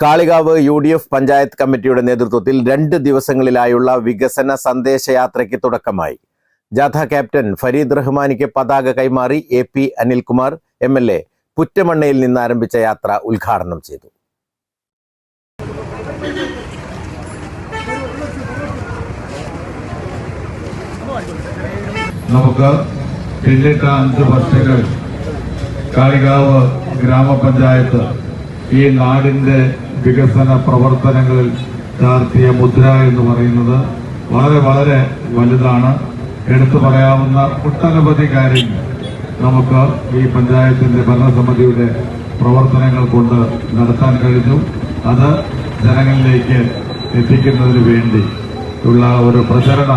Kalikavu U D F panchayat കമ്മിറ്റിയുടെ നേതൃത്വത്തിൽ രണ്ട് ദിവസങ്ങളിലായുള്ള വികസന സന്ദേശയാത്രയ്ക്ക് തുടക്കമായി. ജാഥ ക്യാപ്റ്റൻ ഫരീദ് റഹ്മാനിക്ക് പതാക കൈമാറി A P Anilkumar M L A പുറ്റമണ്ണയിൽ നിന്ന് ആരംഭിച്ച യാത്ര ഉദ്ഘാടനം ചെയ്തു. നമുക്ക് പിന്നിട്ട അഞ്ച് വർഷങ്ങൾ കാളികാവ് ഗ്രാമപഞ്ചായത്ത് ഈ നാടിന്റെ വികസന പ്രവർത്തനങ്ങളിൽ ചാർത്തിയ മുദ്ര എന്ന് പറയുന്നത് വളരെ വളരെ വലുതാണ്. എടുത്തു പറയാവുന്ന ഒട്ടനവധി കാര്യങ്ങൾ നമുക്ക് ഈ പഞ്ചായത്തിന്റെ ഭരണസമിതിയുടെ പ്രവർത്തനങ്ങൾ കൊണ്ട് നടത്താൻ കഴിഞ്ഞു. അത് ജനങ്ങളിലേക്ക് എത്തിക്കുന്നതിന് വേണ്ടി ഉള്ള ഒരു പ്രചരണ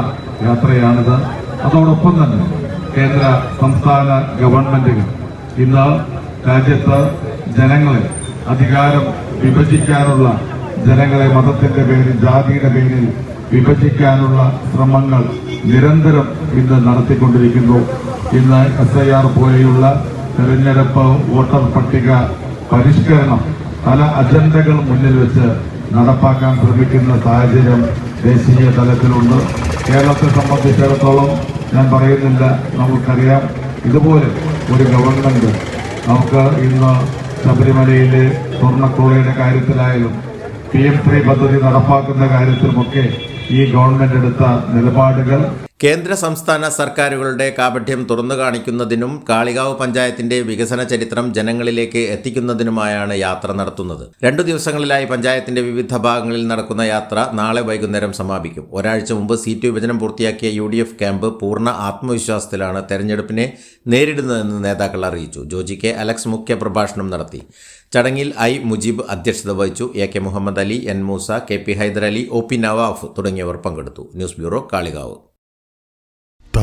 യാത്രയാണിത്. അതോടൊപ്പം തന്നെ കേന്ദ്ര സംസ്ഥാന ഗവൺമെന്റുകൾ ഇന്ന് രാജ്യത്ത് ജനങ്ങളെ അധികാരം വിഭജിക്കാനുള്ള ജനങ്ങളെ മതത്തിന്റെ പേരിൽ ജാതിയുടെ പേരിൽ വിഭജിക്കാനുള്ള ശ്രമങ്ങൾ നിരന്തരം ഇന്ന് നടത്തിക്കൊണ്ടിരിക്കുന്നു. ഇന്ന് എസ് ഐ ആർ പോലെയുള്ള തെരഞ്ഞെടുപ്പ് വോട്ടർ പട്ടിക പരിഷ്കരണം പല അജണ്ടകൾ മുന്നിൽ വെച്ച് നടപ്പാക്കാൻ ശ്രമിക്കുന്ന സാഹചര്യം ദേശീയ തലത്തിലുണ്ട്. കേരളത്തെ സംബന്ധിച്ചിടത്തോളം ഞാൻ പറയുന്നില്ല നമുക്കറിയാം. ഇതുപോലെ ഒരു ഗവൺമെന്റ് നമുക്ക് ഇന്ന് ശബരിമലയിലെ സ്വർണക്കുളയുടെ കാര്യത്തിലായാലും പി എഫ് ത്രീ പദ്ധതി നടപ്പാക്കുന്ന കാര്യത്തിലുമൊക്കെ ഈ ഗവൺമെന്റ് എടുത്ത നിലപാടുകൾ കേന്ദ്ര സംസ്ഥാന സർക്കാരുകളുടെ കാപഠ്യം തുറന്നു കാണിക്കുന്നതിനും കാളികാവ് പഞ്ചായത്തിന്റെ വികസന ചരിത്രം ജനങ്ങളിലേക്ക് എത്തിക്കുന്നതിനുമായാണ് യാത്ര നടത്തുന്നത്. രണ്ടു ദിവസങ്ങളിലായി പഞ്ചായത്തിന്റെ വിവിധ ഭാഗങ്ങളിൽ നടക്കുന്ന യാത്ര നാളെ വൈകുന്നേരം സമാപിക്കും. ഒരാഴ്ച മുമ്പ് സീറ്റ് വിഭജനം പൂർത്തിയാക്കിയ യു ക്യാമ്പ് പൂർണ ആത്മവിശ്വാസത്തിലാണ് തെരഞ്ഞെടുപ്പിനെ നേരിടുന്നതെന്ന് നേതാക്കൾ അറിയിച്ചു. ജോജി കെ അലക്സ് മുഖ്യ പ്രഭാഷണം നടത്തി. ചടങ്ങിൽ ഐ മുജീബ് അധ്യക്ഷത വഹിച്ചു. A K Muhammad Ali N Moosa K P Haidarali O P Navaf തുടങ്ങിയവർ പങ്കെടുത്തു. News bureau Kalikavu.